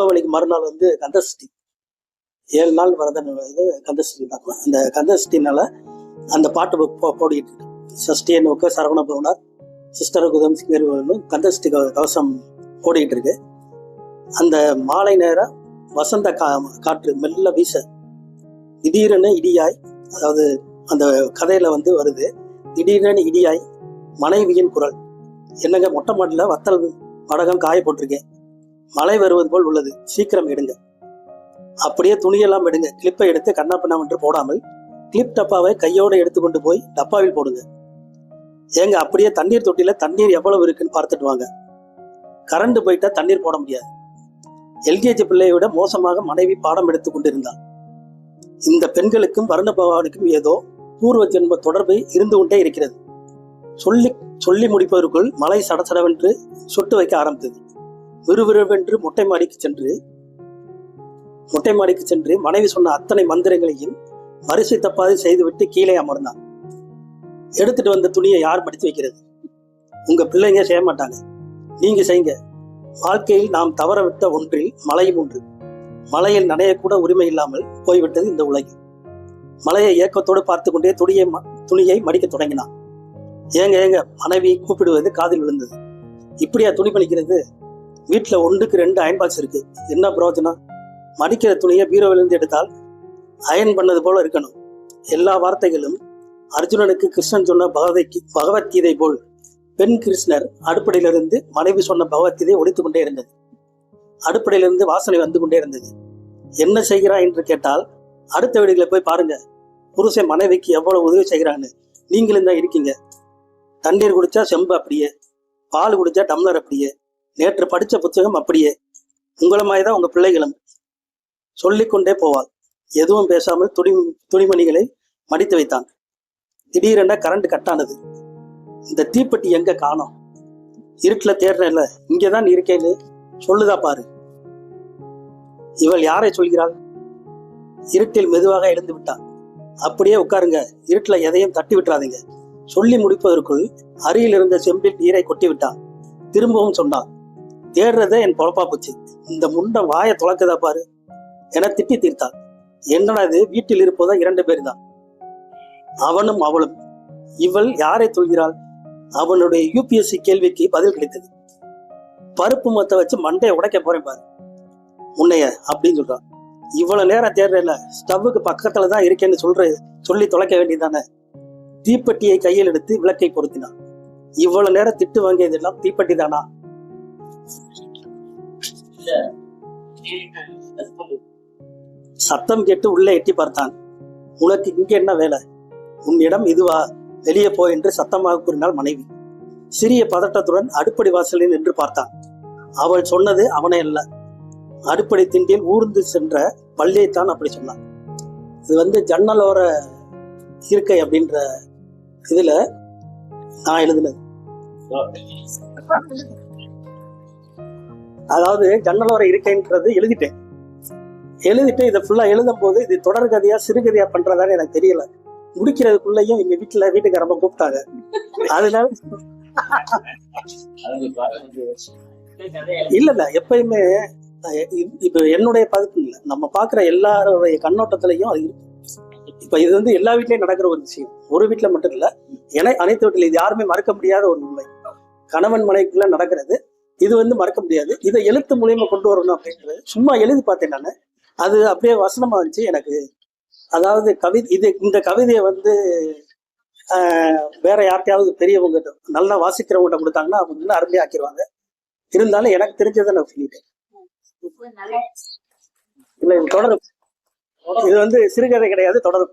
தீபாவளிக்கு மறுநாள் வந்து கந்தசஷ்டி. ஏழு நாள் வரதன் இது கந்தசஷ்டி தான் அந்த கந்தசஷ்டினால அந்த பாட்டு போடிட்டு இருக்கு. சஷ்டியை நோக்க சரவண பவனார் சிஸ்டர் குதம் சிங்கர் கந்தசஷ்டி கவசம் ஓடிட்டு இருக்கு. அந்த மாலை நேரம் வசந்த கா காற்று மெல்ல வீச திடீரென இடியாய் அதாவது அந்த கதையில வந்து வருது திடீரென இடியாய் மனைவியின் குரல். என்னங்க மொட்டை மாட்டில் வத்தல் வடகம் காய போட்டிருக்கேன். மழை வருவது போல் உள்ளது. சீக்கிரம் எடுங்க. அப்படியே துணியெல்லாம் எடுங்க. கிளிப்பை எடுத்து கண்ணாப்பிண்ணாம் என்று போடாமல் கிளிப் டப்பாவை கையோடு எடுத்துக்கொண்டு போய் டப்பாவில் போடுங்க. ஏங்க அப்படியே தண்ணீர் தொட்டியில தண்ணீர் எவ்வளவு இருக்குன்னு பார்த்துட்டு வாங்க. கரண்ட் போயிட்டா தண்ணீர் போட முடியாது. எல்கேஜி பிள்ளையை விட மோசமாக மனைவி பாடம் எடுத்துக் கொண்டிருந்தாள். இந்த பெண்களுக்கும் வருண பகவானுக்கும் ஏதோ பூர்வ ஜென்ம தொடர்பு இருந்து கொண்டே இருக்கிறது. சொல்லி சொல்லி முடிப்பதற்குள் மழை சடசடவென்று சொட்டு வைக்க ஆரம்பித்தது. விறுவிறுவென்று மொட்டை மாடிக்கு சென்று மொட்டை மாடிக்கு சென்று மனைவி சொன்ன அத்தனை மந்திரங்களையும் வரிசை தப்பாது செய்துவிட்டு கீழே அமர்ந்தான். எடுத்துட்டு வந்த துணியை யார் மடித்து வைக்கிறது? உங்க பிள்ளைங்க செய்ய மாட்டாங்க. நீங்க செய்யுங்க. வாழ்க்கையில் நாம் தவறவிட்ட ஒன்றில் மலையும் ஒன்று. மலையில் நனையக்கூட உரிமை இல்லாமல் போய்விட்டது இந்த உலகில். மலையை ஏக்கத்தோடு பார்த்து கொண்டே துணியை ம- துணியை மடிக்க தொடங்கினான். ஏங்க ஏங்க மனைவி கூப்பிடுவது காதில் விழுந்தது. இப்படியா துணி பணிக்கிறது வீட்டில் ஒன்றுக்கு ரெண்டு அயன் பாக்ஸ் இருக்கு. என்ன பிரயோஜனம்? மடிக்கிற துணியை பீரோவிலிருந்து எடுத்தால் அயன் பண்ணது போல இருக்கணும். எல்லா வார்த்தைகளும் அர்ஜுனனுக்கு கிருஷ்ணன் சொன்ன பகவதை பகவத்கீதை போல் பெண் கிருஷ்ணர் அடுப்படையிலிருந்து மனைவி சொன்ன பகவத்கீதை ஒழித்து கொண்டே இருந்தது. அடுப்படையிலிருந்து வாசனை வந்து கொண்டே இருந்தது. என்ன செய்கிறாய் என்று கேட்டால் அடுத்த வீடுகளை போய் பாருங்க. புருஷன் மனைவிக்கு எவ்வளவு உதவி செய்கிறான்னு நீங்களும் தான் இருக்கீங்க. தண்ணீர் குடிச்சா செம்பு அப்படியே பால் குடிச்சா டம்ளர் அப்படியே நேற்று படிச்ச புத்தகம் அப்படியே. உங்களை மாதிரி தான் உங்க பிள்ளைகளும். சொல்லிக்கொண்டே போவாள். எதுவும் பேசாமல் துணி துணிமணிகளை மடித்து வைத்தான். திடீரென கரண்ட் கட்டானது இந்த தீப்பெட்டி எங்க காணோம்? இருட்டுல தேடுறேன்ல இங்கதான் இருக்கேன்னு சொல்லுதா பாரு. இவள் யாரை சொல்கிறாள்? இருட்டில் மெதுவாக எழுந்து விட்டான் அப்படியே உட்காருங்க இருட்டுல எதையும் தட்டி விட்டுறாதீங்க. சொல்லி முடிப்பதற்குள் அருகில் இருந்த செம்பில் நீரை கொட்டி விட்டான் திரும்பவும் சொன்னான் தேடுறதே என் பொழப்பா போச்சு. இந்த முண்டை வாயை துளக்குதா பாரு. என திட்டி தீர்த்தாள். என்னடா இது? வீட்டில் இருப்பதா? இரண்டு பேர் தான் அவனும் அவளும். இவள் யாரை சொல்கிறாள்? அவனுடைய யூபிஎஸ்சி கேள்விக்கு பதில் கிடைத்தது. பருப்பு மத்த வச்சு மண்டையை உடைக்க போறேன் பாரு. உன்னைய அப்படின்னு சொல்றான். இவ்வளவு நேரம் தேடுறேன்ல ஸ்டவ்வுக்கு பக்கத்துல தான் இருக்கேன்னு சொல்ற சொல்லி தொலைக்க வேண்டியதானே தீப்பெட்டியை கையில் எடுத்து விளக்கை பொருத்தினான். இவ்வளவு நேரம் திட்டு வாங்கியதெல்லாம் தீப்பெட்டி தானா? சத்தம் கேட்டு உள்ளே எட்டி பார்த்தான். உனக்கு இங்க என்ன வேலை? உன்னிடம் இதுவா? வெளியே போ என்று சத்தமாக கூறினாள் மனைவி. சிறிய பதட்டத்துடன் அடுப்படி வாசலில் நின்று பார்த்தான். அவள் சொன்னது அவனே அல்ல. அடுப்படை திண்டில் ஊர்ந்து சென்ற பள்ளியைத்தான் அப்படி சொன்னான். இது வந்து ஜன்னலோர இருக்கை அப்படின்ற இதுல நான் எழுதினது. அதாவது ஜன்னலோர இருக்கைன்றது எழுதிட்டேன். எழுதிட்டு இதை ஃபுல்லா எழுதும் போது இது தொடர்கதையா சிறுகதையா பண்றதான்னு எனக்கு தெரியல. முடிக்கிறதுக்குள்ளேயும் எங்க வீட்டுல வீட்டுக்காரம்ப கூப்பிட்டாங்க. அதனால இல்ல இல்ல எப்பயுமே இப்ப என்னுடைய பதிப்பு இல்ல. நம்ம பாக்குற எல்லாருடைய கண்ணோட்டத்திலையும் அது இருக்கு. இப்ப இது வந்து எல்லா வீட்லயும் நடக்கிற ஒரு விஷயம். ஒரு வீட்ல மட்டும் இல்ல என அனைத்து வீட்டுல இது யாருமே மறக்க முடியாத ஒரு உண்மை. கணவன் மனைவிக்குள்ள நடக்கிறது. இது வந்து மறக்க முடியாது. இதை எழுத்து மூலியமா கொண்டு வரணும் அப்படின்றது சும்மா எழுதி பார்த்தேன் நான். அது அப்படியே வசனமா இருந்துச்சு எனக்கு. அதாவது கவி இது இந்த கவிதையை வந்து ஆஹ், வேற யார்கிட்டயாவது பெரியவங்க நல்லா வாசிக்கிறவங்க கொடுத்தாங்கன்னா அவங்க இன்னும் அருமையா ஆக்கிடுவாங்க இருந்தாலும் எனக்கு தெரிஞ்சதை நான் சொல்லிட்டேன். இல்ல இது தொடரும். இது வந்து சிறுகதை கிடையாது தொடரும்.